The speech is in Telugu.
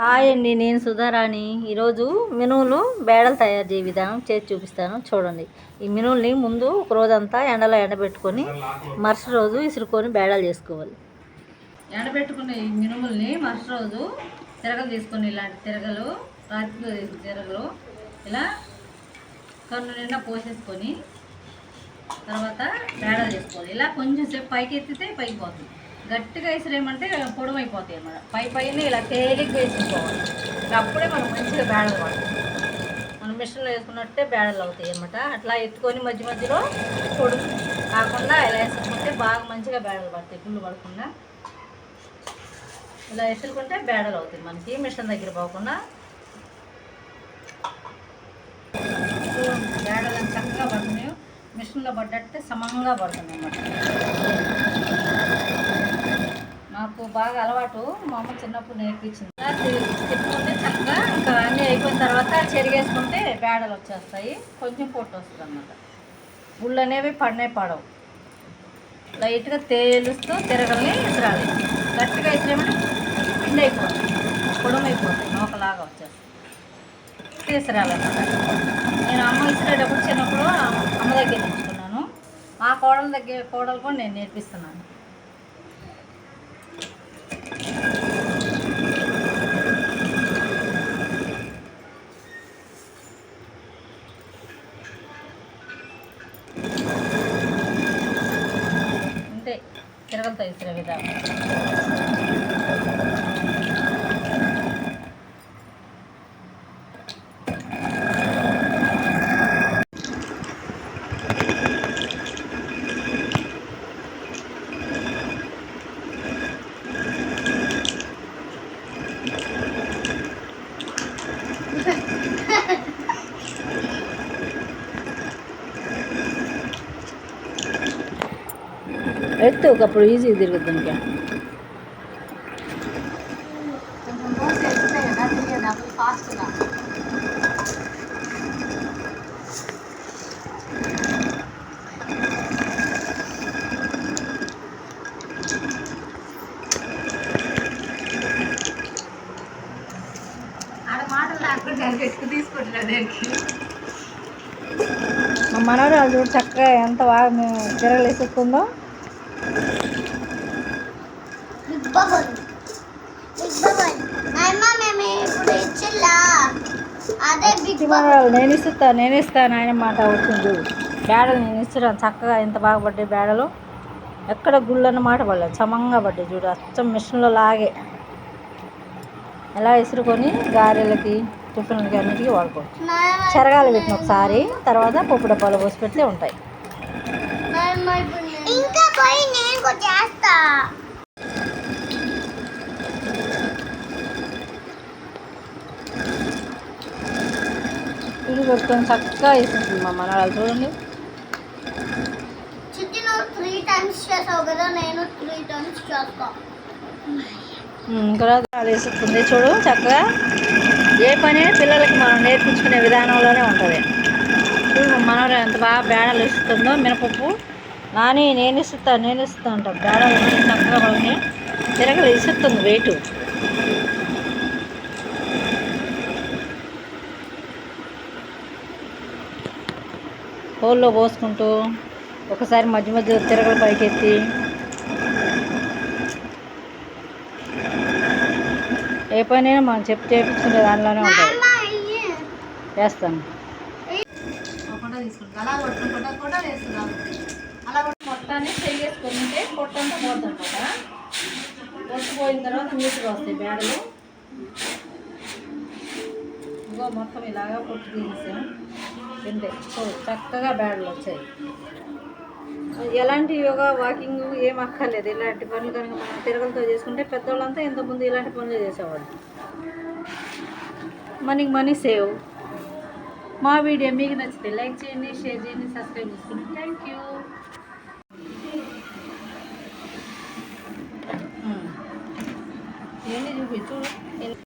హాయ్ అండి నేను సుధారాణి. ఈరోజు మినువులు బేడలు తయారు చేయ విధానం చేసి చూపిస్తాను. చూడండి. ఈ మినువుల్ని ముందు ఒక రోజంతా ఎండలో ఎండబెట్టుకొని మరుసటి రోజు ఇసురుకొని బేడలు చేసుకోవాలి. ఎండబెట్టుకున్న ఈ మినుముల్ని మరుసటి రోజు తిరగలు తీసుకొని ఇలాంటి తిరగలు రాత్రి తిరగలు ఇలా కన్ను నిండా పోసేసుకొని తర్వాత బేడలు చేసుకోవాలి. ఇలా కొంచెం సేపు పైకి ఎత్తితే పైకి పోతుంది. గట్టిగా వేసిరేమంటే పొడవైపోతాయి అన్నమాట. పై పైన ఇలా తేలిగ్గా వేసుకోవాలి అప్పుడే మనం మంచిగా బేడలు పడతాం మనం మిషన్లో వేసుకున్నట్టే బేడలు అవుతాయి అన్నమాట. అట్లా ఎత్తుకొని మధ్య మధ్యలో పొడుగు కాకుండా ఇలా వేసుకుంటే బాగా మంచిగా బేడలు పడతాయి గుళ్ళు పడకుండా. ఇలా ఎత్తుకుంటే బేడలు అవుతాయి మనకి మిషన్ దగ్గర పోకుండా. బేడలు చక్కగా పడుతున్నాయి. మిషన్లో పడ్డట్టే సమంగా పడుతున్నాయి అన్నమాట. నాకు బాగా అలవాటు. మా అమ్మ చిన్నప్పుడు నేర్పించింది. తిప్పుకుంటే చక్కగా ఇంకా అన్నీ అయిపోయిన తర్వాత చెరిగేసుకుంటే బేడలు వచ్చేస్తాయి. కొంచెం పొట్టు వస్తుంది అన్నమాట గుళ్ళు అనేవి పడనే పడవు. లైట్గా తేలుస్తూ తిరగల్ని విసిరాలి. గట్టిగా విసిరేమంటే పిండి అయిపోతుంది. పొడవు అయిపోతుంది. నూకలాగా వచ్చేస్తుంది. తీసుకురాలన్నమాట నేను అమ్మ ఇసిరేటప్పుడు చిన్నప్పుడు అమ్మ దగ్గర నేర్చుకున్నాను మా కోడల దగ్గర కోడలు కూడా నేను నేర్పిస్తున్నాను. తిరగలతో ఇసిరే విధానం ఎత్తు ఒకప్పుడు ఈజీ తిరుగుద్ది ఇంకా కొంచెం పోసి ఎత్తితే కదా తిరిగేది అప్పుడు ఫాస్ట్గా ఆడ మాటలు లేకుండా ఎక్కువ తీసుకుంటున్నా దానికి. మా మనవరాలు చక్కగా ఎంత బాగా తిరగలేసుకుందో బబుల్ బిగ్ బబుల్ అమ్మ మేము ఇప్పుడు ఇచ్చిల్లా అదే బిగ్ నేను ఇస్తా నేను ఇస్తాను ఆయన మాట చూడు బేడలు నేను ఇస్తున్నాను చక్కగా ఎంత బాగా పడ్డాయి బేడలు ఎక్కడ గుళ్ళు అన్న మాట పడలేదు సమంగా పడ్డాయి చూడు అచ్చం మిషన్లో లాగే ఎలా ఇసురుకొని గారెలకి టిఫిన్లకి అన్నిటికీ వాడుకోవచ్చు చెరగాలి పెట్టిన ఒకసారి తర్వాత పప్పు డబ్బాలు పోసి పెడితే ఉంటాయి ఇంకా పోయి నేను చేస్తా ఇది పెట్టుకొని చక్కగా వేసేస్తుంది మా మనవాళ్ళు చూడండి. చిట్టి నువ్వు త్రీ టైమ్స్ చేసావు కదా నేను త్రీ టైమ్స్ చేస్తా. ఉమ్, ఇక్కడ వేసుకుంది. చూడు చక్కగా ఏ పని పిల్లలకి మనం నేర్పించుకునే విధానంలోనే ఉంటుంది. చూడు మనవరు ఎంత బాగా బేడలు ఇస్తుందో మినపప్పు. నాని నేను ఇస్తా నేను ఇస్తా అంట బేడలు చక్కగా పడినాయి. తిరగలు ఇస్తుంది వెయిట్ హోల్లో పోసుకుంటూ ఒకసారి మధ్య మధ్య తిరగలు పైకెత్తి. ఏ పనైనా మనం చెప్పి చేపించుకునే దానిలోనే ఉంటుంది వేస్తాను. అలా కొట్టుకుంటా కూడా వేస్తున్నాం మొత్తాన్ని చెయ్యేసుకుంటే పొట్టంతా పోతుంది అనమాట పొట్టు పోయిన తర్వాత నీట్గా వస్తాయి బేడలు. ఇదిగో మొత్తం ఇలాగా పొట్టు తీసేసాం. తింటే. చక్కగా బ్యాడ్లు వచ్చాయి. ఎలాంటి యోగా వాకింగ్ ఏం అక్కర్లేదు. ఇలాంటి పనులు కనుక మనం తిరగలతో చేసుకుంటే పెద్దవాళ్ళంతా ఇంతకుముందు ఇలాంటి పనులు చేసేవాళ్ళు. మనకి మనీ సేవ్ మా వీడియో మీకు నచ్చితే లైక్ చేయండి షేర్ చేయండి సబ్స్క్రైబ్ చేసుకోండి. Thank you hmm. ఏంటి చూపించు